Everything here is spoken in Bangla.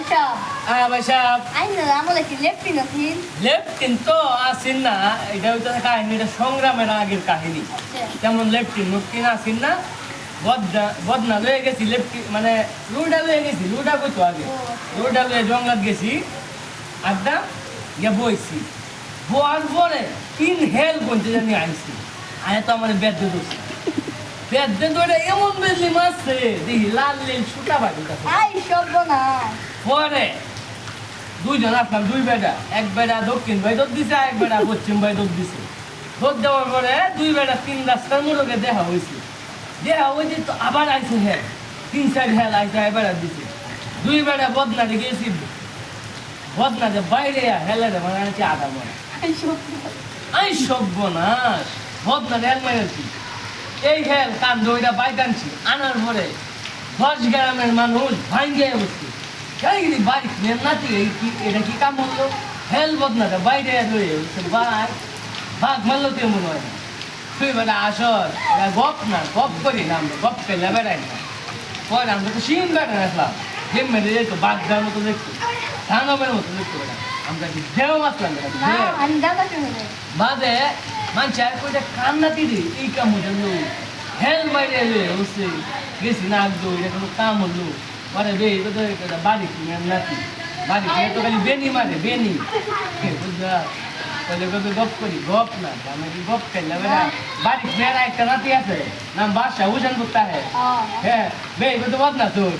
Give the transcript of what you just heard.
ভাই হ্যাঁ ভাই আইন আমলে কি লেফটি নাছিল লেফটিন তো আসেন না এটা হচ্ছে কাহিনী সংগ্রামের আগের কাহিনী যেমন লেফটিন মুক্তিন আসেন না বদনা বদনা লয়ে গেছি লেফটি মানে লুডা লয়ে গেছি লুডা কইতো আগে লুডা লয়ে জঙ্গলাত গেছি আড্ডা গিয়ে বইছি বয়ার পরে তিন হেল বলতে জানি আইছি আয় তো আমার বেদ দোষ বেদ ধরে এমন বেশি মারছে দেখি লাল লীল সুতা বাড়ি আই সর্বনাশ পরে দুইজন আসলাম দুই বেটা এক বেটা দক্ষিণ ভাই দৌড় দিছে এক বেটা পশ্চিম ভাই দৌড় দিছে। দৌড় দেওয়ার পরে দুই বেটা তিন রাস্তার মোড়কে দেখা হয়েছে। দেখা হয়েছে তো আবার আইছে হেল তিন চার হেল আইছে এবার দিছে। দুই বেটা বদনাতে গেছি বদনাতে বাইরে হেলে রে মানে আনছে আধা মনে আই আই সর্বনাশ। বদনাতে হেল মেরেছি এই হেল কান দইটা বাইক আনছি আনার পরে দশ গ্রামের মানুষ ভাঙ্গে বসছে। জানি কি বাইক মেন নাতি এই কি এটা কি কাম হলো হেল বদনাতে বাইরে বসছে বাইক বাঘ মারলো তো মনে হয় না তুই বেটা আসর এটা গপ না গপ করি না আমরা গপ করলে বেড়াই না পরে আমরা তো সিম বেড়া রাখলাম জিম মেরে যেত বাঘ দেওয়ার মতো দেখতো ধানবের মতো দেখতো বেটা আমরা কি দেও না শুনে বাদে মানুষ আর কইটা কান্না দিদি এই কাম হলো লো হেল বাইরে হচ্ছে গেছি না আগদো এটা কোনো কাম হলো পরে বে এটা তো বাড়ি কিনে নাতি বাড়ি কিনে তো খালি বেনি মারে বেনি। বুঝলা? তাহলে কবে গপ করি গপ না আমি কি গপ করলে বেটা বাড়ি মেয়েরা একটা নাতি আছে নাম বাসা উজান করতে হ্যাঁ বে এটা তো বদনা তোর।